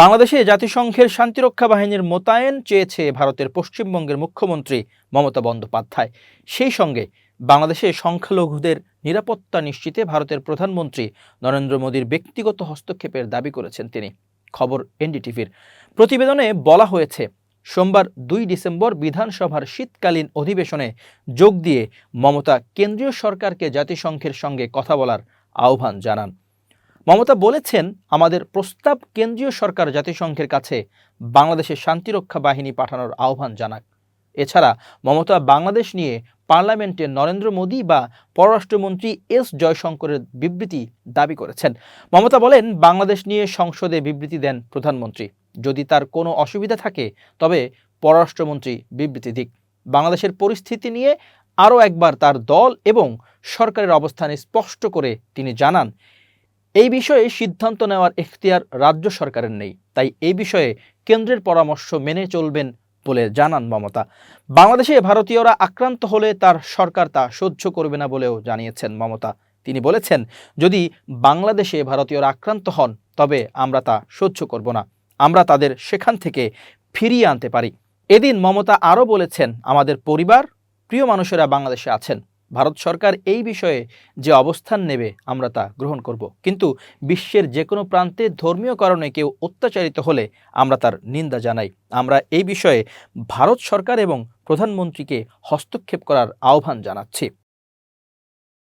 বাংলাদেশে জাতিসংঘের শান্তিরক্ষা বাহিনীর মোতায়েন চেয়েছে ভারতের পশ্চিমবঙ্গের মুখ্যমন্ত্রী মমতা বন্দ্যোপাধ্যায়। সেই সঙ্গে বাংলাদেশে সংখ্যালঘুদের নিরাপত্তা নিশ্চিতে ভারতের প্রধানমন্ত্রী নরেন্দ্র মোদীর ব্যক্তিগত হস্তক্ষেপের দাবি করেছেন তিনি। খবর এনডিটিভির। প্রতিবেদনে বলা হয়েছে, সোমবার দুই ডিসেম্বর বিধানসভার শীতকালীন অধিবেশনে যোগ দিয়ে মমতা কেন্দ্রীয় সরকারকে জাতিসংঘের সঙ্গে কথা বলার আহ্বান জানান। মমতা বলেছেন, আমাদের প্রস্তাব কেন্দ্রীয় সরকার জাতিসংঘের কাছে বাংলাদেশের শান্তিরক্ষা বাহিনী পাঠানোর আহ্বান জানাক। এছাড়া মমতা বাংলাদেশ নিয়ে পার্লামেন্টে নরেন্দ্র মোদী বা পররাষ্ট্রমন্ত্রী এস জয়শঙ্করের বিবৃতি দাবি করেছেন। মমতা বলেন, বাংলাদেশ নিয়ে সংসদে বিবৃতি দেন প্রধানমন্ত্রী। যদি তার কোনো অসুবিধা থাকে, তবে পররাষ্ট্রমন্ত্রী বিবৃতি দিক। বাংলাদেশের পরিস্থিতি নিয়ে আরও একবার তার দল এবং সরকারের অবস্থান স্পষ্ট করে তিনি জানান এই বিষয়ে সিদ্ধান্ত নেওয়ার এখতিয়ার রাজ্য সরকারের নেই। তাই এই বিষয়ে কেন্দ্রের পরামর্শ মেনে চলবেন বলে জানান মমতা। বাংলাদেশে ভারতীয়রা আক্রান্ত হলে তার সরকার তা সহ্য করবে না বলেও জানিয়েছেন মমতা। তিনি বলেছেন, যদি বাংলাদেশে ভারতীয়রা আক্রান্ত হন, তবে আমরা তা সহ্য করব না। আমরা তাদের সেখান থেকে ফিরিয়ে আনতে পারি। এদিন মমতা আরও বলেছেন, আমাদের পরিবার, প্রিয় মানুষেরা বাংলাদেশে আছেন। ভারত সরকার এই বিষয়ে যে অবস্থান নেবে, আমরা তা গ্রহণ করব। কিন্তু বিশ্বের যে কোনো প্রান্তে ধর্মীয় কারণে কেউ অত্যাচারিত হলে আমরা তার নিন্দা জানাই। আমরা এই বিষয়ে ভারত সরকার এবং প্রধানমন্ত্রীকে হস্তক্ষেপ করার আহ্বান জানাচ্ছি।